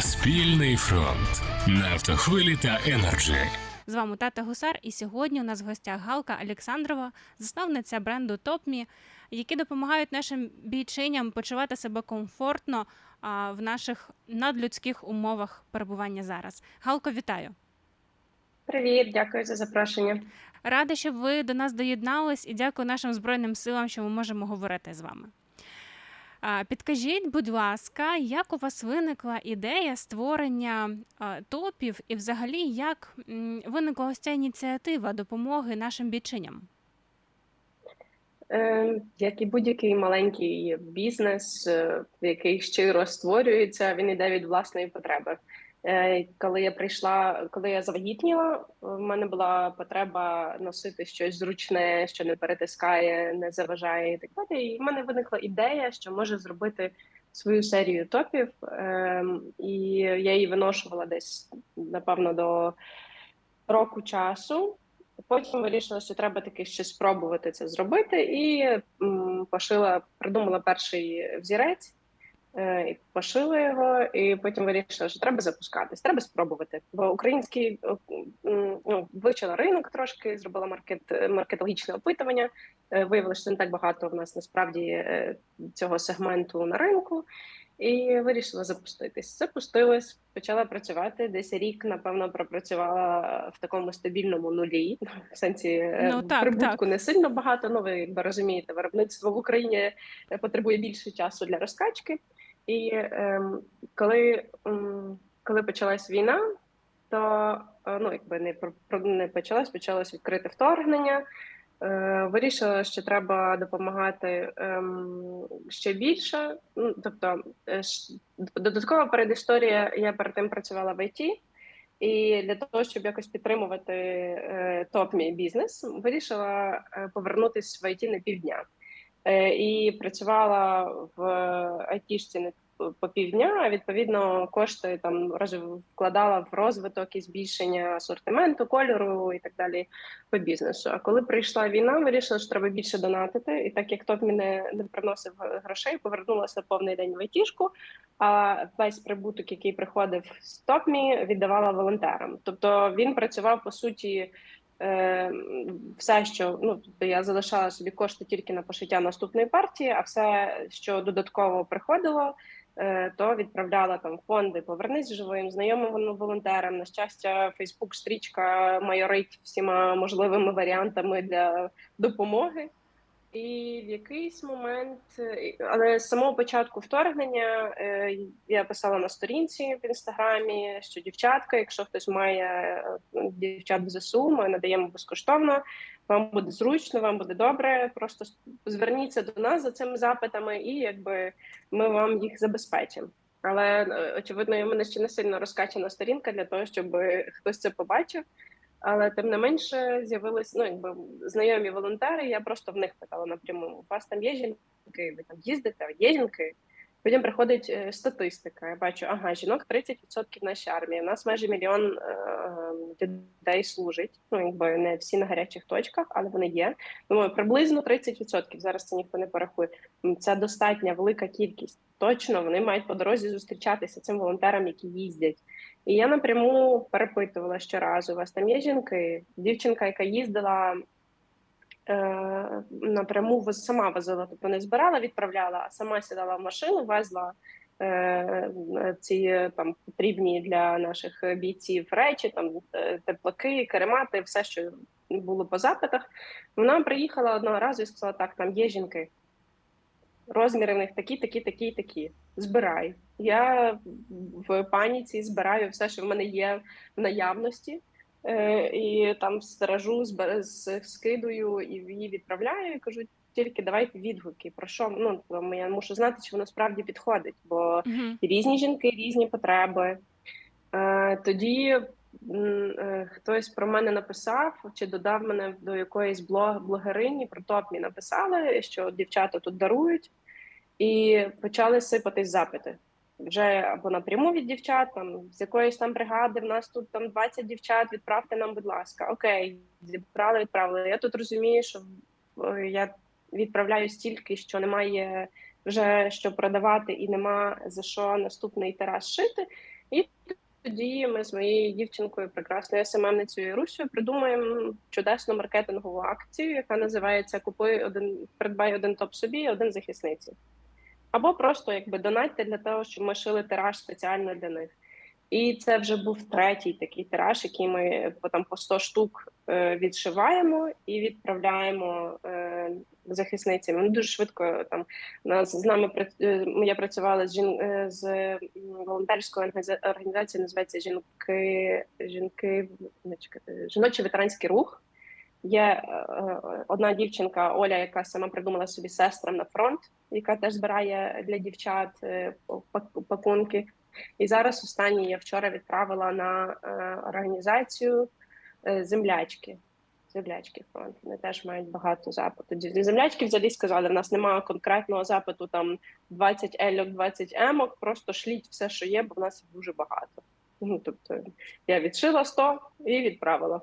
Спільний фронт на автохвилі та енерджі. З вами Тата Гусар, і сьогодні у нас в гостях Галка Олександрова, засновниця бренду Топмі, які допомагають нашим бійчиням почувати себе комфортно а, в наших надлюдських умовах перебування зараз. Галко, вітаю! Привіт, дякую за запрошення. Рада, що ви до нас доєднались, і дякую нашим збройним силам, що ми можемо говорити з вами. Підкажіть, будь ласка, як у вас виникла ідея створення топів, і взагалі як виникла ось ця ініціатива допомоги нашим бійчиням? Е, як і будь-який маленький бізнес, е, який щиро створюється, він йде від власної потреби. Е, коли я прийшла, коли я завагітніла, в мене була потреба носити щось зручне, що не перетискає, не заважає і так далі. І в мене виникла ідея, що може зробити свою серію топів, Ем, і я її виношувала десь напевно до року часу. Потім вирішила, що треба таки ще спробувати це зробити, і пошила, придумала перший взірець, е, і пошила його, і потім вирішила, що треба запускатись, треба спробувати. Бо український е, ну, вивчила ринок трошки, зробила маркет, маркетологічне опитування. Е, Виявилося, що не так багато в нас насправді е, цього сегменту на ринку. І вирішила запуститись. Запустилась, почала працювати. Десь рік, напевно, пропрацювала в такому стабільному нулі. В сенсі е, Ну, так, прибутку так. не сильно багато. Ну, ви якби розумієте, виробництво в Україні е, потребує більше часу для розкачки. І ем, коли, ем, коли почалась війна, то е, ну, якби не не почалась, почалось відкрите вторгнення. Е, Вирішила, що треба допомагати ем, ще більше. Ну, тобто, е, додаткова передісторія, я перед тим працювала в ІТ, і для того, щоб якось підтримувати е, топ мій бізнес, вирішила е, повернутися в ІТ на півдня. Е, і працювала в айтішці не по півдня, а відповідно кошти там вкладала в розвиток і збільшення асортименту, кольору і так далі по бізнесу. А коли прийшла війна, вирішила, що треба більше донатити. І так як ТОП не, не приносив грошей, повернулася повний день в айтішку, а весь прибуток, який приходив з ТОПМІ, віддавала волонтерам. Тобто він працював по суті. Е, Все, що ну тобто я залишала собі кошти тільки на пошиття наступної партії, а все, що додатково приходило, е, то відправляла там фонди Повернись живим, знайомим волонтерам. На щастя, Фейсбук стрічка майорить всіма можливими варіантами для допомоги. І в якийсь момент, е, але з самого початку вторгнення е, я писала на сторінці в інстаграмі, що дівчатка, якщо хтось має е, дівчат в ЗСУ, ми надаємо безкоштовно. Вам буде зручно, вам буде добре. Просто зверніться до нас за цими запитами, і якби ми вам їх забезпечимо. Але очевидно, у мене ще не сильно розкачана сторінка для того, щоб хтось це побачив. Але тим не менше з'явились ну, якби знайомі волонтери. Я просто в них питала напряму: у вас там є жінки, ви там їздите, є жінки. Потім приходить е, статистика. Я бачу, ага, жінок 30% в нашій армії. У нас майже мільйон е, людей служить. Ну якби не всі на гарячих точках, але вони є. Думаю, приблизно 30%. Зараз це ніхто не порахує. Це достатня велика кількість. Точно вони мають по дорозі зустрічатися цим волонтерам, які їздять. І я напряму перепитувала щоразу: у вас там є жінки? Дівчинка, яка їздила напряму сама возила, тобто не збирала, відправляла, а сама сідала в машину, везла е, ці е, там потрібні для наших бійців речі, там е, теплаки, керемати, все, що було по запитах. Вона приїхала одного разу і сказала: так, там є жінки. Розміри в них такі, такі, такі, такі. Збирай. Я в паніці збираю все, що в мене є в наявності, е, і там стережу, збер- с- скидую і її відправляю. І кажу, тільки давайте відгуки. Про що ну там я мушу знати, чи воно справді підходить, бо Угу. різні жінки, різні потреби. Е, тоді е, хтось про мене написав чи додав мене до якоїсь блог, блогерині про топмі. Написали, що дівчата тут дарують, і почали сипатись запити. Вже або напряму від дівчат, там з якоїсь там бригади. В нас тут там 20 дівчат. Відправте нам, будь ласка. Окей, зібрали, відправили. Я тут розумію, що е, я відправляю стільки, що немає вже що продавати, і нема за що наступний тираж шити. І тоді ми з моєю дівчинкою, прекрасною СММницею Русю, придумаємо чудесну маркетингову акцію, яка називається Купуй один, придбай один топ собі, один захисниці. Або просто якби донатьте для того, щоб ми шили тираж спеціально для них. І це вже був третій такий тираж, який ми там по 100 штук е, відшиваємо і відправляємо е, захисницям. Вони дуже швидко там нас з нами е, я працювала з жін з волонтерською організа- організацією, називається жінки, жінки не чекайте, жіночий ветеранський рух. Є е, е, одна дівчинка Оля, яка сама придумала собі сестрам на фронт, яка теж збирає для дівчат е, пакунки. І зараз останнє я вчора відправила на організацію землячки. Землячки фронт. Вони теж мають багато запиту. Землячки взагалі сказали, в нас немає конкретного запиту там 20 ельок, 20 емок, просто шліть все, що є, бо в нас дуже багато. Ну, тобто я відшила 100 і відправила.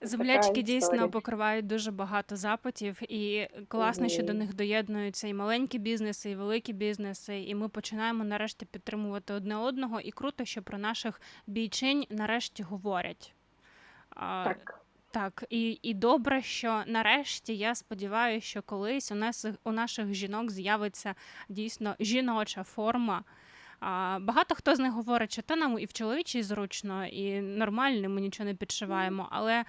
Землячки дійсно покривають дуже багато запитів, і класно, що до них доєднуються і маленькі бізнеси, і великі бізнеси. І ми починаємо нарешті підтримувати одне одного. І круто, що про наших бійчинь нарешті говорять. Так. Так, і, і добре, що нарешті я сподіваюся, що колись у нас у наших жінок з'явиться дійсно жіноча форма. А, багато хто з них говорить, що та нам і в чоловічій зручно, і нормально, ми нічого не підшиваємо. Але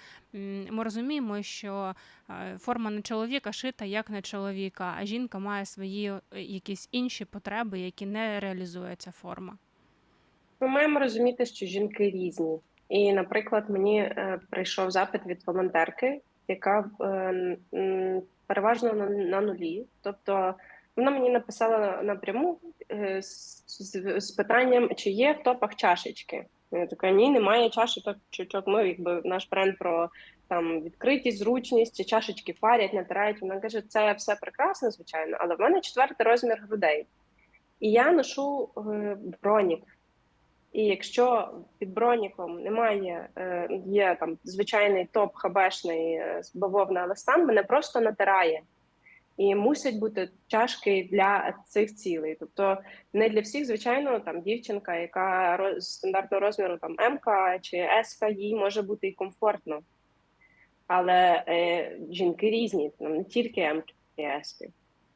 ми розуміємо, що е, форма на чоловіка шита як на чоловіка, а жінка має свої е, якісь інші потреби, які не реалізує ця форма. Ми маємо розуміти, що жінки різні. І, наприклад, мені е, прийшов запит від волонтерки, яка переважно на нулі. Тобто вона мені написала напряму е, з, з, питанням, чи є в топах чашечки. Я така, ні, немає чашечок. чучок. Ми якби наш бренд про там відкритість, зручність, чашечки парять, натирають. Вона каже, це все прекрасно, звичайно, але в мене четвертий розмір грудей. І я ношу е, бронік. І якщо під броніком немає, е, є там звичайний топ хабешний е, бавовна, але стан мене просто натирає. І мусять бути чашки для цих цілей. Тобто не для всіх, звичайно, там дівчинка, яка роз- стандартного розміру там МК чи СК, їй може бути і комфортно. Але е, жінки різні, там не тільки МК і СК.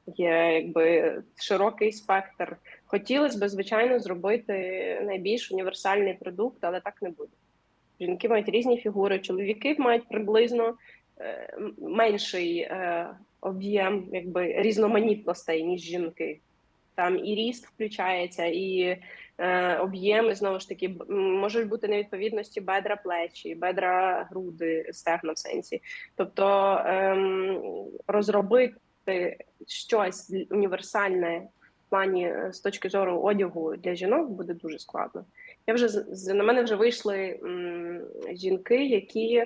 Є якби широкий спектр. Хотілося б, звичайно, зробити найбільш універсальний продукт, але так не буде. Жінки мають різні фігури, чоловіки мають приблизно е, менший е, об'єм якби різноманітностей, ніж жінки. Там і ріст включається, і е, об'єми знову ж таки можуть бути невідповідності бедра плечі, бедра груди, стегна в сенсі. Тобто ем, розробити щось універсальне в плані е, з точки зору одягу для жінок буде дуже складно. Я вже на мене вже вийшли м, жінки, які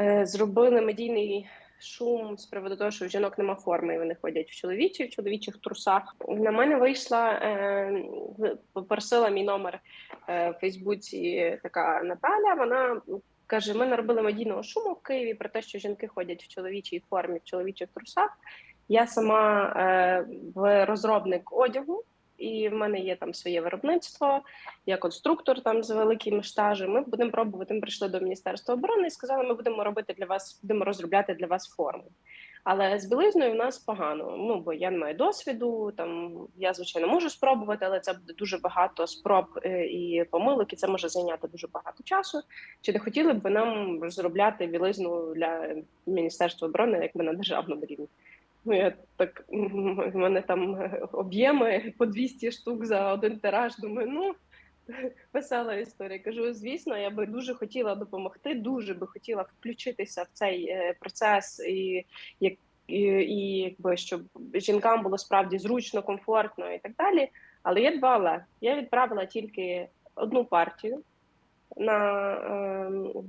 е, зробили медійний шум з приводу того, що в жінок нема форми, і вони ходять в чоловічі, в чоловічих трусах. На мене вийшла, е, попросила мій номер е, в Фейсбуці така Наталя. Вона каже: ми наробили медійного шуму в Києві про те, що жінки ходять в чоловічій формі, в чоловічих трусах. Я сама е, в розробник одягу, і в мене є там своє виробництво. Я конструктор там з великим стажем. Ми будемо пробувати. Ми прийшли до міністерства оборони і сказали, ми будемо робити для вас, будемо розробляти для вас форму. Але з білизною в нас погано. Ну бо я не маю досвіду. Там я звичайно можу спробувати, але це буде дуже багато спроб е, і помилок, і це може зайняти дуже багато часу. Чи не хотіли б ви нам розробляти білизну для міністерства оборони, якби на державному рівні? Ну, я так в мене там е, об'єми по 200 штук за один тираж. Думаю, ну весела історія. Кажу, звісно, я би дуже хотіла допомогти, дуже би хотіла включитися в цей е, процес і як. І, і якби щоб жінкам було справді зручно, комфортно і так далі. Але є два але. Я відправила тільки одну партію на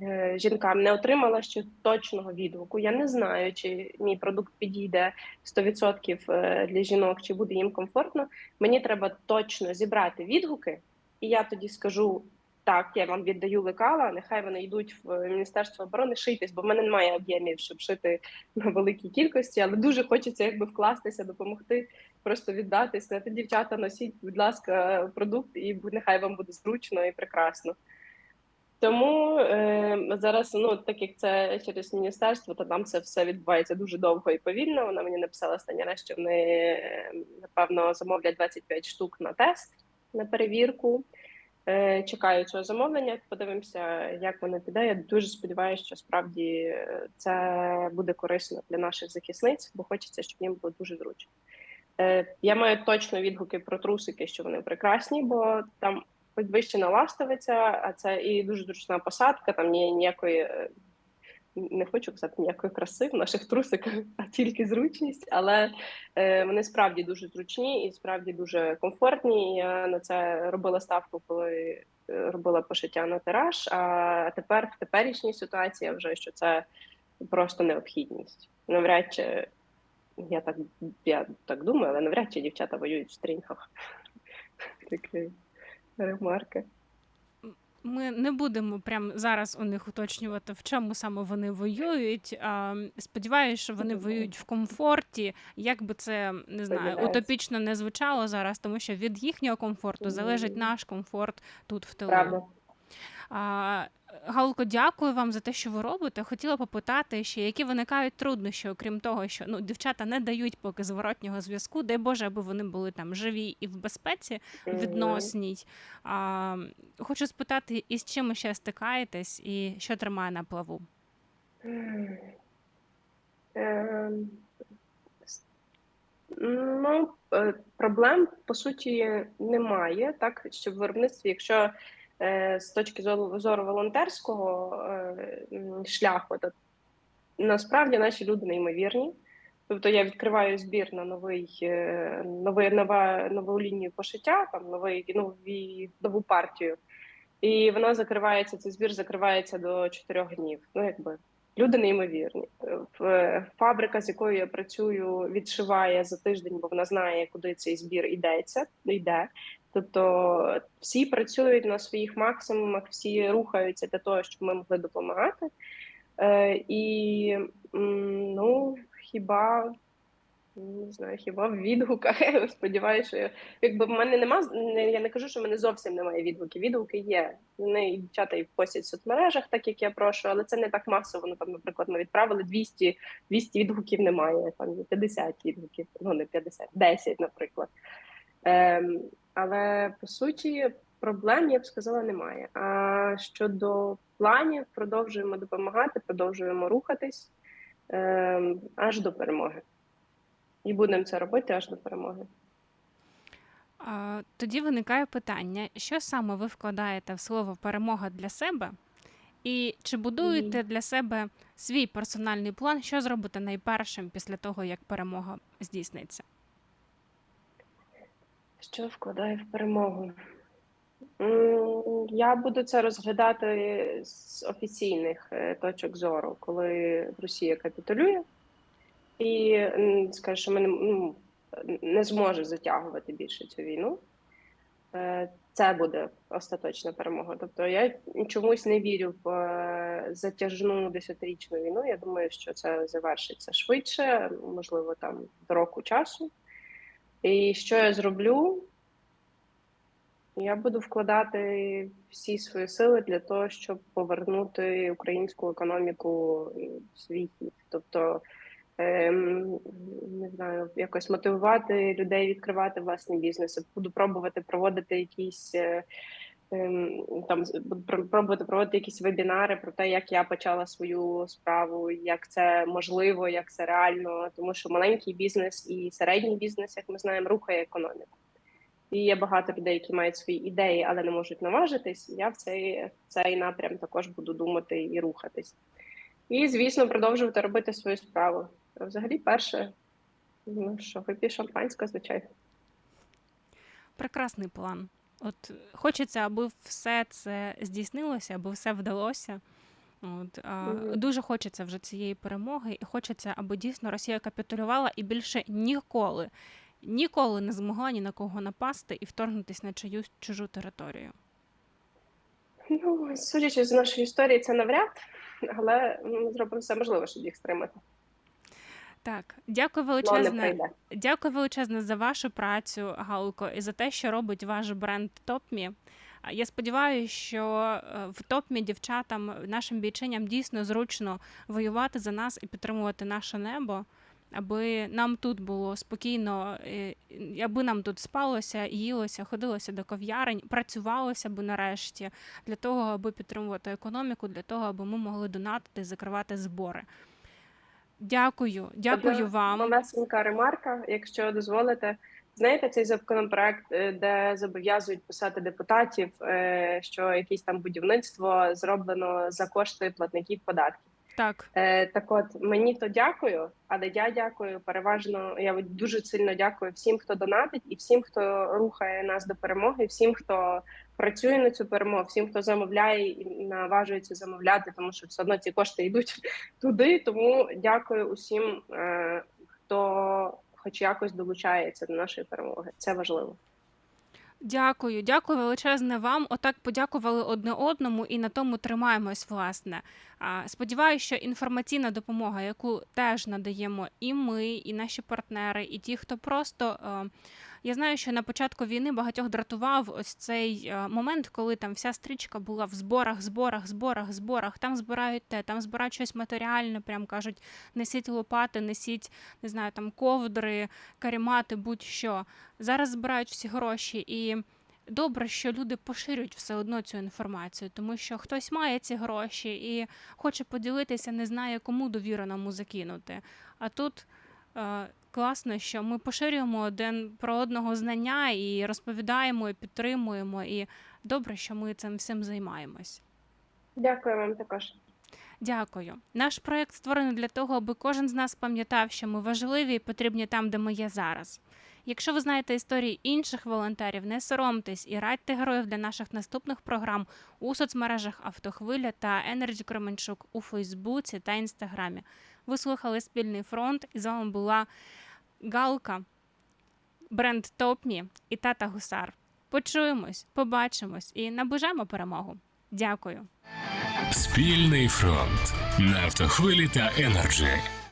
е, е, жінкам, не отримала ще точного відгуку. Я не знаю, чи мій продукт підійде 100% е, для жінок, чи буде їм комфортно. Мені треба точно зібрати відгуки, і я тоді скажу так, я вам віддаю лекала, нехай вони йдуть в Міністерство оборони шитись, бо в мене немає об'ємів, щоб шити на великій кількості, але дуже хочеться якби вкластися, допомогти, просто віддати, сказати, дівчата, носіть, будь ласка, продукт, і нехай вам буде зручно і прекрасно. Тому е, зараз, ну так як це через міністерство, то там це все відбувається дуже довго і повільно. Вона мені написала останній раз, що вони е, напевно замовлять 25 штук на тест на перевірку. Е, чекаю цього замовлення. Подивимося, як воно піде. Я дуже сподіваюся, що справді е, це буде корисно для наших захисниць, бо хочеться, щоб їм було дуже зручно. Е, я маю точно відгуки про трусики, що вони прекрасні, бо там підвищена ластовиця, а це і дуже зручна посадка. Там ні, ніякої е, не хочу казати ніякої краси в наших трусиках, а тільки зручність. Але е, вони справді дуже зручні і справді дуже комфортні. Я на це робила ставку, коли е, робила пошиття на тираж. А тепер в теперішній ситуації вже що це просто необхідність. Навряд чи я так я так думаю, але навряд чи дівчата воюють в стрінгах. Ремарки. Ми не будемо прямо зараз у них уточнювати, в чому саме вони воюють. Сподіваюся, що вони воюють в комфорті. Як би це не знаю, утопічно не звучало зараз, тому що від їхнього комфорту залежить наш комфорт тут в тилу. Галко, дякую вам за те, що ви робите. Хотіла попитати ще, які виникають труднощі, окрім того, що ну дівчата не дають поки зворотнього зв'язку. Дай Боже, аби вони були там живі і в безпеці відносній. А, хочу спитати, із чим ви ще стикаєтесь, і що тримає на плаву? Ем, Ну, е, проблем по суті немає, так щоб в виробництві, якщо з точки зору волонтерського е, шляху, то насправді наші люди неймовірні. Тобто я відкриваю збір на новий, е, новий нова, нову лінію пошиття, там новий нові, нову партію, і вона закривається. Цей збір закривається до чотирьох днів. Ну якби люди неймовірні. Фабрика, з якою я працюю, відшиває за тиждень, бо вона знає, куди цей збір йдеться, йде. Тобто всі працюють на своїх максимумах, всі рухаються для того, щоб ми могли допомагати. Е, і ну, хіба не знаю, хіба в відгуках. Сподіваюся, що якби в мене нема не- я не кажу, що в мене зовсім немає відгуків. Відгуки є. Вони і дівчата і постять в соцмережах, так як я прошу, але це не так масово. Ну там, наприклад, ми відправили 200, 200 відгуків немає. Там є 50 відгуків, ну не 50, 10, наприклад. Ем, але по суті, проблем я б сказала немає. А щодо планів, продовжуємо допомагати, продовжуємо рухатись ем, аж до перемоги. І будемо це робити аж до перемоги. Тоді виникає питання, що саме ви вкладаєте в слово перемога для себе, і чи будуєте для себе свій персональний план, що зробите найпершим після того, як перемога здійсниться? Що вкладає в перемогу? Я буду це розглядати з офіційних е, точок зору, коли Росія капітулює і скаже, що ми ну, не зможе затягувати більше цю війну. Е, Це буде остаточна перемога. Тобто я чомусь не вірю в е, затяжну десятирічну війну. Я думаю, що це завершиться швидше, можливо, там до року часу. І що я зроблю? Я буду вкладати всі свої сили для того, щоб повернути українську економіку в свій хід. Тобто, ем, не знаю, якось мотивувати людей відкривати власні бізнеси. Буду пробувати проводити якісь е, там буду пр- пробувати проводити якісь вебінари про те, як я почала свою справу, як це можливо, як це реально. Тому що маленький бізнес і середній бізнес, як ми знаємо, рухає економіку. І є багато людей, які мають свої ідеї, але не можуть наважитись. Я в цей, в цей напрям також буду думати і рухатись. І, звісно, продовжувати робити свою справу. Взагалі, перше, ну що, вип'є шампанське, звичайно. Прекрасний план. От хочеться, аби все це здійснилося, аби все вдалося. От, а. Дуже хочеться вже цієї перемоги, і хочеться, аби дійсно Росія капітулювала і більше ніколи, ніколи не змогла ні на кого напасти і вторгнутися на чиюсь чужу територію. Ну, судячи з нашої історії, це навряд, але ми зробимо все можливе, щоб їх стримати. Так, дякую величезне. Дякую величезне за вашу працю, Галко, і за те, що робить ваш бренд. А Я сподіваюся, що е, в TopMe дівчатам, нашим бійчиням дійсно зручно воювати за нас і підтримувати наше небо, аби нам тут було спокійно, е, аби нам тут спалося, їлося, ходилося до ков'ярень, працювалося би нарешті для того, аби підтримувати економіку, для того, аби ми могли донатити, закривати збори. Дякую, дякую Одна вам. Малесенька ремарка, якщо дозволите. Знаєте, цей законопроект, е, де зобов'язують писати депутатів, е, що якесь там будівництво зроблено за кошти платників податків. Так. Е, Так от мені то дякую, але я дякую переважно. Я дуже сильно дякую всім, хто донатить, і всім, хто рухає нас до перемоги, всім, хто працює на цю перемогу, всім, хто замовляє і наважується замовляти, тому що все одно ці кошти йдуть туди. Тому дякую усім, е, хто хоч якось долучається до нашої перемоги. Це важливо. Дякую, дякую величезне вам. Отак подякували одне одному і на тому тримаємось, власне. Сподіваюся, що інформаційна допомога, яку теж надаємо і ми, і наші партнери, і ті, хто просто. Я знаю, що на початку війни багатьох дратував ось цей е, момент, коли там вся стрічка була в зборах, зборах, зборах, зборах. Там збирають те, там збирають щось матеріальне, прям кажуть, несіть лопати, несіть, не знаю, там ковдри, карімати, будь-що. Зараз збирають всі гроші, і добре, що люди поширюють все одно цю інформацію, тому що хтось має ці гроші і хоче поділитися, не знає, кому довіреному закинути. А тут е, класно, що ми поширюємо один про одного знання і розповідаємо, і підтримуємо. І добре, що ми цим всім займаємось. Дякую вам також. Дякую. Наш проект створений для того, аби кожен з нас пам'ятав, що ми важливі і потрібні там, де ми є зараз. Якщо ви знаєте історії інших волонтерів, не соромтесь і радьте героїв для наших наступних програм у соцмережах Автохвиля та Енерджі Кременчук у Фейсбуці та Інстаграмі. Ви слухали спільний фронт, і з вами була Галка, бренд Топмі і Тата Гусар. Почуємось, побачимось і наближаємо перемогу. Дякую. Спільний фронт на автохвилі та енерджі.